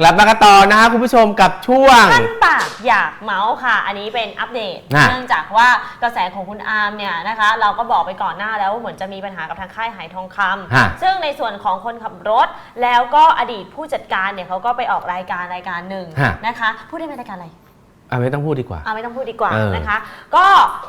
กลับมากันต่อนะฮะคุณผู้ชมกับช่วง ท่านปากอยากเมาส์ค่ะ อันนี้เป็นอัปเดต อะเนื่องจากว่ากระแสของคุณอาร์มเนี่ยนะคะ เราก็บอกไปก่อนหน้าแล้วว่าเหมือนจะมีปัญหากับทางค่ายหายทองคำฮะซึ่งในส่วนของคนขับรถ แล้วก็อดีตผู้จัดการเนี่ยเขาก็ไปออกรายการรายการหนึ่งฮะ นะคะ พูดได้ไหมรายการอะไร อะไม่ต้องพูดดีกว่า อ่าไม่ต้องพูดดีกว่าเออนะคะ ก็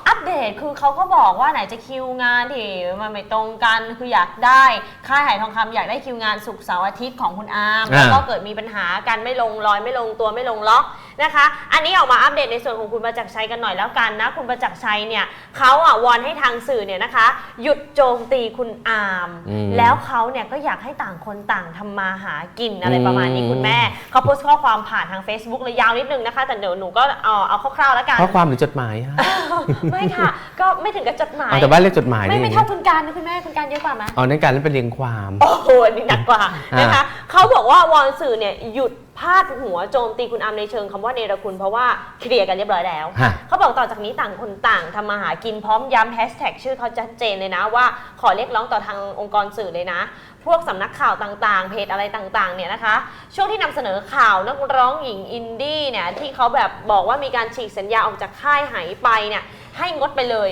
อัปเดตคือเขาก็บอกว่าไหนจะคิวงานที่มันไม่ตรงกันคืออยากได้ค่ายหายทองคำอยากได้คิวงานศุกร์เสาร์อาทิตย์ของคุณอาร์มอ่าแล้วก็เกิดมีปัญหากันไม่ลงรอยไม่ลงตัวไม่ลงล็อก นะคะ อันนี้ออกมาอัปเดตในส่วนของคุณประจักษ์ชัยกันหน่อยแล้วกันนะคุณประจักษ์ชัยเนี่ยเขาอะวอนให้ทางสื่อเนี่ยนะคะ หยุดโจมตีคุณอาร์มอืมแล้วเขาเนี่ยก็อยากให้ต่างคนต่างทำมาหากินอะไรประมาณนี้อืม คุณแม่เขาโพสต์ข้อความผ่านทาง Facebook เลยยาวนิดนึงนะคะ แต่เดี๋ยวหนูก็เอาเอาคร่าวๆแล้วกัน ข้อความหรือจดหมายฮะไม่ค่ะ ก็ไม่ถึงกับจดหมาย เอาแต่บ้านเรียกจดหมายไม่นี่ไม่เท่าคุณการนะคุณแม่คุณการเยอะกว่าไหม เอาในการเล่นเป็นเรียงความ โอ้โหอันนี่หนักกว่าอ่านนะคะเขาบอกว่าวอนสื่อเนี่ยหยุด พาดหัวโจมตีคุณอามในเชิงคำว่าเนรคุณ เพราะว่าเคลียร์กันเรียบร้อยแล้ว ฮะ เขาบอกต่อจากนี้ต่างคนต่างทำมาหากินพร้อมย้ำแฮชแท็กชื่อเขาชัดเจนเลยนะว่าขอเรียกร้องต่อทางองค์กรสื่อเลยนะ พวกสำนักข่าวต่างๆ เพจอะไรต่างๆเนี่ยนะคะ ช่วงที่นำเสนอข่าวนักร้องหญิงอินดี้เนี่ยที่เขาแบบบอกว่ามีการฉีกสัญญาออกจากค่ายหายไปเนี่ยให้งดไปเลย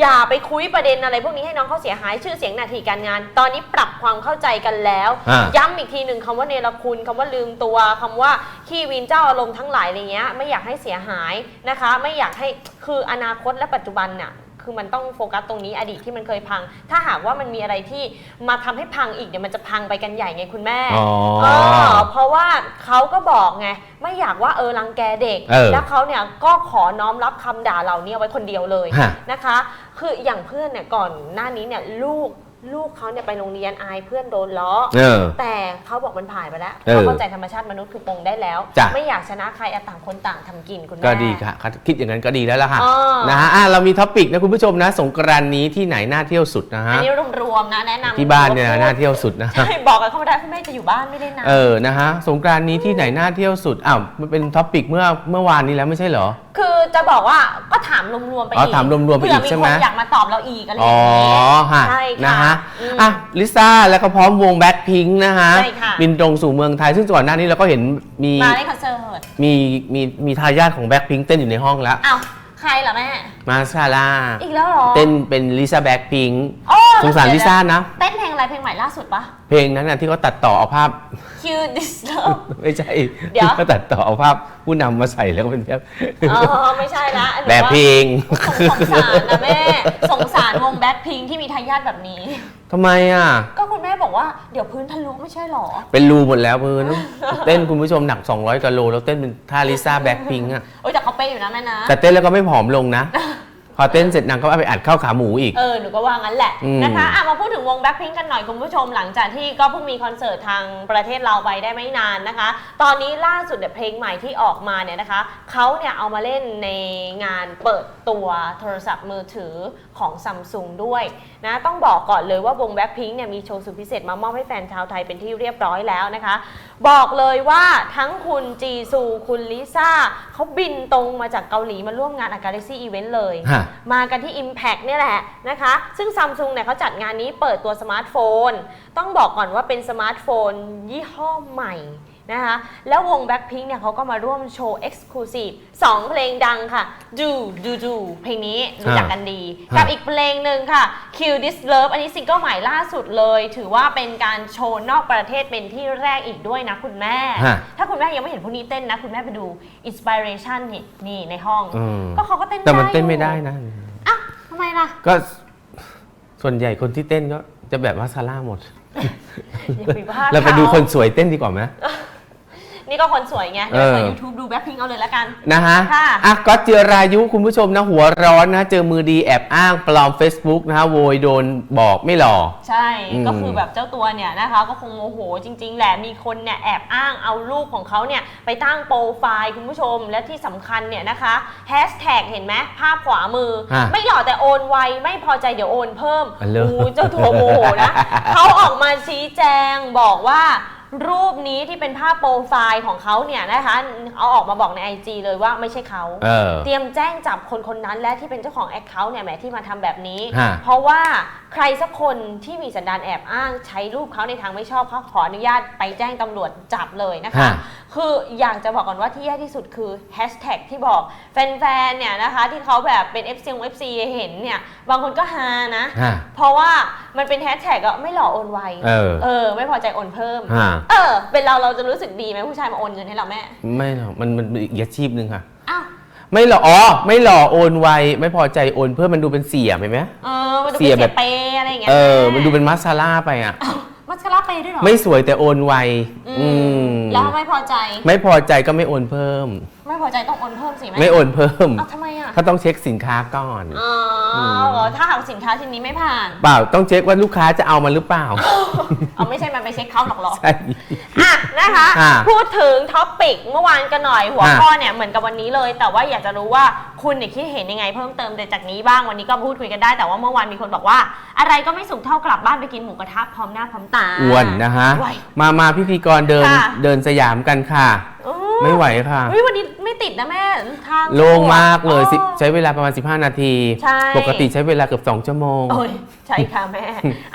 อย่าไปคุยประเด็นอะไรพวกนี้ให้น้องเขาเสียหายชื่อเสียงหนาทีการงาน ตอนนี้ปรับความเข้าใจกันแล้ว อ่าย้ำอีกทีหนึ่งคำว่าเนรคุณคำว่าลืมตัวคำว่าขี้วินเจ้าอารมณ์ทั้งหลายอะไรเงี้ยไม่อยากให้เสียหายนะคะ ไม่อยากให้คืออนาคตและปัจจุบันน่ะ คือมันต้องโฟกัสตรงนี้อดีตที่มันเคยพัง ถ้าหากว่ามันมีอะไรที่มาทำให้พังอีกเดี๋ยวมันจะพังไปกันใหญ่ไงคุณแม่อ๋อเออเพราะว่าเขาก็บอกไงไม่อยากว่าเออรังแกเด็ก เออแล้วเขาเนี่ยก็ขอน้อมรับคำด่าเหล่านี้เอาไว้คนเดียวเลยฮะ นะคะ คืออย่างเพื่อนเนี่ยก่อนหน้านี้เนี่ยลูก ลูกเขาเนี่ยไปโรงเรียนอายเพื่อนโดนล้อ เออ แต่เขาบอกมันผ่านไปแล้วเออเขาเข้าใจธรรมชาติมนุษย์คือปรงได้แล้ว จ้ะ ไม่อยากชนะใครอะต่างคนต่างทำกินคุณแม่ ก็ดีค่ะคิดอย่างนั้นก็ดีแล้วล่ะค่ะอ๋อนะฮะอะเรามีท็อปิกนะคุณผู้ชมนะสงกรานต์นี้ที่ไหนน่าเที่ยวสุดนะฮะอันนี้รวมๆนะแนะนำที่บ้านเนี่ยน่าเที่ยวสุดนะใช่บอกกันเข้ามาได้คุณแม่จะอยู่บ้านไม่ได้นะ เออ นะฮะ สงกรานต์นี้ที่ไหนน่าเที่ยวสุด อ้าว มันเป็นท็อปิกเมื่อเมื่อวานนี้แล้วไม่ใช่เหรอ คือจะบอกว่าก็ถามรวมๆไปอ๋ออีกถามรวมๆไปอีกใช่ไหม เผื่อมีคนอยากมาตอบเราอีกอะไรออ๋อย่างนี้ฮะ ใช่นะค่ะฮะอืมอะลิซ่าแล้วก็พร้อมวงแบ็คพิงค์นะฮะใช่ค่ะ บินตรงสู่เมืองไทย ซึ่งก่อนหน้านี้เราก็เห็นมีมาในคอนเสิร์ตมีมีมีทายาทของแบ็คพิงค์เต้นอยู่ในห้องแล้ว อ้าวใครเหรอแม่ มาซาร่าอีกแล้วเหรอ เต้นเป็นลิซ่าแบ็คพิงค์โอ้สงสารลิซ่านะ เต้นเพลง อะไรเพลงใหม่ล่าสุดปะเพลงนั้นนะที่เขาตัดต่อเอาภาพ Q This Love ไม่ใช่เดี๋ยว ที่เขาตัดต่อเอาภาพผู้นำมาใส่แล้วก็เป็นแบบอ๋อไม่ใช่ละหนูแบบว่าเพลงสงสารนะแม่ สงสารวงแบ็คพิงที่มีทายาทแบบนี้ ทำไมอะ ก็คุณแม่บอกว่าเดี๋ยวพื้นทะลุไม่ใช่หรอ เป็นรูหมดแล้วพื้นเต้นคุณผู้ชมหนัก 200กิโลแล้วเต้นเป็นท่าลิซ่าแบ็คพิงค์อะ โอ้ยแต่เขาเป๊ะอยู่นะแม่นะ แต่เต้นแล้วก็ไม่ผอมลงนะ พอเต้นเสร็จนางก็เอาไปอัดข้าวขาหมูอีก เออหนูก็ว่างั้นแหละอืมนะคะอะมาพูดถึงวงแบ็คพิงกันหน่อยคุณผู้ชมหลังจากที่ก็เพิ่งมีคอนเสิร์ตทางประเทศเราไปได้ไม่นานนะคะ ตอนนี้ล่าสุดเนี่ยเพลงใหม่ที่ออกมาเนี่ยนะคะเขาเนี่ยเอามาเล่นในงานเปิดตัวโทรศัพท์มือถือของซัมซุงด้วยนะต้องบอกก่อนเลยว่าวงแบ็คพิงเนี่ยมีโชว์สุดพิเศษมามอบให้แฟนชาวไทยเป็นที่เรียบร้อยแล้วนะคะ บอกเลยว่าทั้งคุณจีซูคุณลิซ่าเขาบินตรงมาจากเกาหลีมาร่วมงานอากา a ซี่อีเวนต์เลย ฮะมากันที่ Impact เนี่ยแหละนะคะ ซึ่งซัมซุงเนี่ยเขาจัดงานนี้เปิดตัวสมาร์ทโฟน ต้องบอกก่อนว่าเป็นสมาร์ทโฟนยี่ห้อใหม่ นะคะแล้ววง Blackpink เนี่ยเขาก็มาร่วมโชว์ Exclusive 2 เพลงดังค่ะ Do Do Do เพลงนี้รู้จักกันดีฮะกับอีกเพลงหนึ่งค่ะ Kill This Love อันนี้ซิงเกิลใหม่ล่าสุดเลย ถือว่าเป็นการโชว์นอกประเทศเป็นที่แรกอีกด้วยนะคุณแม่ฮะถ้าคุณแม่ยังไม่เห็นพวกนี้เต้นนะ คุณแม่ไปดู Inspiration นี่นี่ในห้องอืมก็เขาก็เต้นแต่มันอยู่เต้นไม่ได้นะอ้าวทำไมล่ะก็ส่วนใหญ่คนที่เต้นก็จะแบบว่าซาร่าหมดอย่าไปว่าเราไปดูขคนสวยเต้นดีกว่าไหม นี่ก็คนสวยไงเดี๋ยวเออเปิด YouTube ดูแบ็คพิงเอาเลยละกันนะฮะค่ะอะก็เจอรายุคุณผู้ชมนะหัวร้อนนะ เจอมือดีแอบอ้างปลอม Facebook นะฮะโวยโดนบอกไม่หล่อใช่อืมก็คือแบบเจ้าตัวเนี่ยนะคะก็คงโมโหจริง ๆ แหละมีคนเนี่ยแอบอ้างเอารูปของเขาเนี่ยไปตั้งโปรไฟล์คุณผู้ชมและที่สำคัญเนี่ยนะคะแฮชแท็กเห็นไหมภาพขวามือฮะไม่หล่อแต่โอนไวไม่พอใจเดี๋ยวโอนเพิ่มอันเลิศโอ้เจ้าตัวโมโหนะเขาออกมาชี้แจงบอกว่า รูปนี้ที่เป็นภาพโปรไฟล์ของเขาเนี่ยนะคะ เอาออกมาบอกใน IG เลยว่าไม่ใช่เขา เออ เตรียมแจ้งจับคนคนนั้นและที่เป็นเจ้าของแอคเคาท์เนี่ยแหมที่มาทำแบบนี้ ฮะ เพราะว่าใครสักคนที่มีสันดานแอบอ้างใช้รูปเขาในทางไม่ชอบเขาขออนุญาตไปแจ้งตำรวจจับเลยนะคะ ฮะ คืออยากจะบอกก่อนว่าที่แย่ที่สุดคือแฮชแท็กที่บอกแฟนๆเนี่ยนะคะ ที่เขาแบบเป็น FC ของ FC เห็นเนี่ย บางคนก็ฮานะ ฮะ เพราะว่ามันเป็นแฮชแท็กอะไม่หล่อโอนไวเออ เออ ไม่พอใจโอนเพิ่ม ฮะ เออ เป็นเราเราจะรู้สึกดีไหมผู้ชายมาโอนเงินให้เราแม่ไม่หรอกมันมันมันอีกอาชีพหนึ่งค่ะ อ้าวไม่หล่ออ๋อไม่หล่อโอนไวไม่พอใจโอนเพื่อมันดูเป็นเสียไปไหม เออมันดูเสีเป็นยเสีแบยบเปย์อะไรอย่างเงี้ยเออแมันดูเป็นมัสซาร่าไปอะมัสคาร่าเปย์ด้วยเหรอ ไม่สวยแต่โอนไว อือืมมแล้วไม่พอใจ ไม่พอใจก็ไม่โอนเพิ่ม ไม่พอใจต้องโอนเพิ่มสิแม่ไม่โอนเพิ่มอ้าวทำไมอะถ้าต้องเช็คสินค้าก่อน อ๋ออถ้าหากสินค้าชิ้นนี้ไม่ผ่าน เปล่าต้องเช็คว่าลูกค้าจะเอามาหรือเปล่า เอาไม่ใช่มันไปเช็คเขาหรอกเหรอ ใช่ อะนะคะ อะพูดถึงท็อปปิกเมื่อวานกันหน่อยหัวอะข้อเนี่ยเหมือนกับวันนี้เลย แต่ว่าอยากจะรู้ว่าคุณเนี่ยคิดเห็นยังไงเพิ่มเติมเดจากนี้บ้างวันนี้ก็พูดคุยกันได้แต่ว่าเมื่อวานมีคนบอกว่า อะไรก็ไม่สุขเท่ากลับบ้านไปกินหมูกระทะพร้อมหน้าพร้อมตาอ้วนนะฮะไหวมามาพิธีกรเดินค่ะ เดินสยามกันค่ะอู้ ไม่ไหวค่ะ เฮ้ยวันนี้ไม่ติดนะแม่ทางโล่งมากเลยสิอ๋อ ใช้เวลาประมาณ 15 นาที ใช่ ปกติใช้เวลาเกือบ 2 ชั่วโมง โอ้ยใช่ค่ะแม่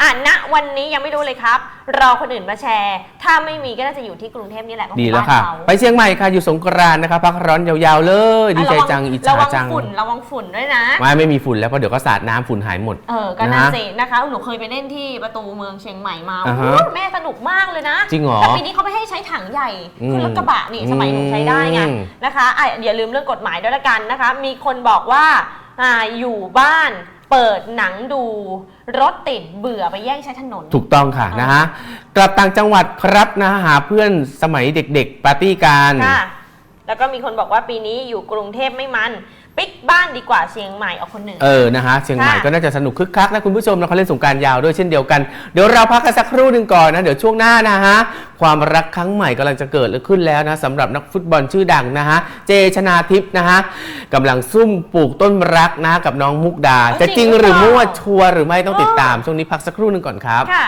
อะณวันนี้ยังไม่รู้เลยครับ รอคนอื่นมาแชร์ ถ้าไม่มีก็น่าจะอยู่ที่กรุงเทพนี่แหละก็อดีบ้านแล้วค่ะเขาไปเชียงใหม่ค่ะอยู่สงกรานต์นะคะพักร้อนยาวๆเลย ดีใจจังอิจระฉาวังจังฝุ่นระวังฝุ่นด้วยนะ ไม่ไม่มีฝุ่นแล้วเพราะเดี๋ยวก็สาดน้ำฝุ่นหายหมด เออก็นั่นนะสินะคะหนูเคยไปเล่นที่ประตูเมืองเชียงใหม่มาอ่าฮะโอ้โหแม่สนุกมากเลยนะจริงเหรอแต่ปีนี้เขาไม่ให้ใช้ถังใหญ่อืมคือรถกระบะนี่สมัยหนูใช้ได้ไงอืม นะคะอะอย่าลืมเรื่องกฎหมายด้วยละกันนะคะ มีคนบอกว่าอ่าอยู่บ้าน เปิดหนังดู รถติดเบื่อไปแย่งใช้ถนน ถูกต้องค่ะอ่านนะฮะกลับต่างจังหวัดครับนะหาเพื่อนสมัยเด็กๆปาร์ตี้กัน ค่ะ แล้วก็มีคนบอกว่าปีนี้อยู่กรุงเทพไม่มัน ปิกบ้านดีกว่าเชียงใหม่เอาคนหนึ่ง เออนะฮะเชียงใหม่ค่ะ ก็น่าจะสนุกคึกคักนะคุณผู้ชมนะเขาเล่นสงกรารยาวด้วยเช่นเดียวกัน เดี๋ยวเราพักกันสักครู่หนึ่งก่อนนะเดี๋ยวช่วงหน้านะฮะความรักครั้งใหม่กำลังจะเกิดขึ้นแล้วนะสำหรับนักฟุตบอลชื่อดังนะฮะเจชนาทิพย์นะฮะกำลังซุ่มปลูกต้นรักนะกับน้องมุกดาเอ้ยจะจริงจริงหหรืรืออเปล่ามั่วชัวร์หรือไม่ต้องติดตามช่วงนี้พักสักครู่หนึ่งก่อนครับ ค่ะ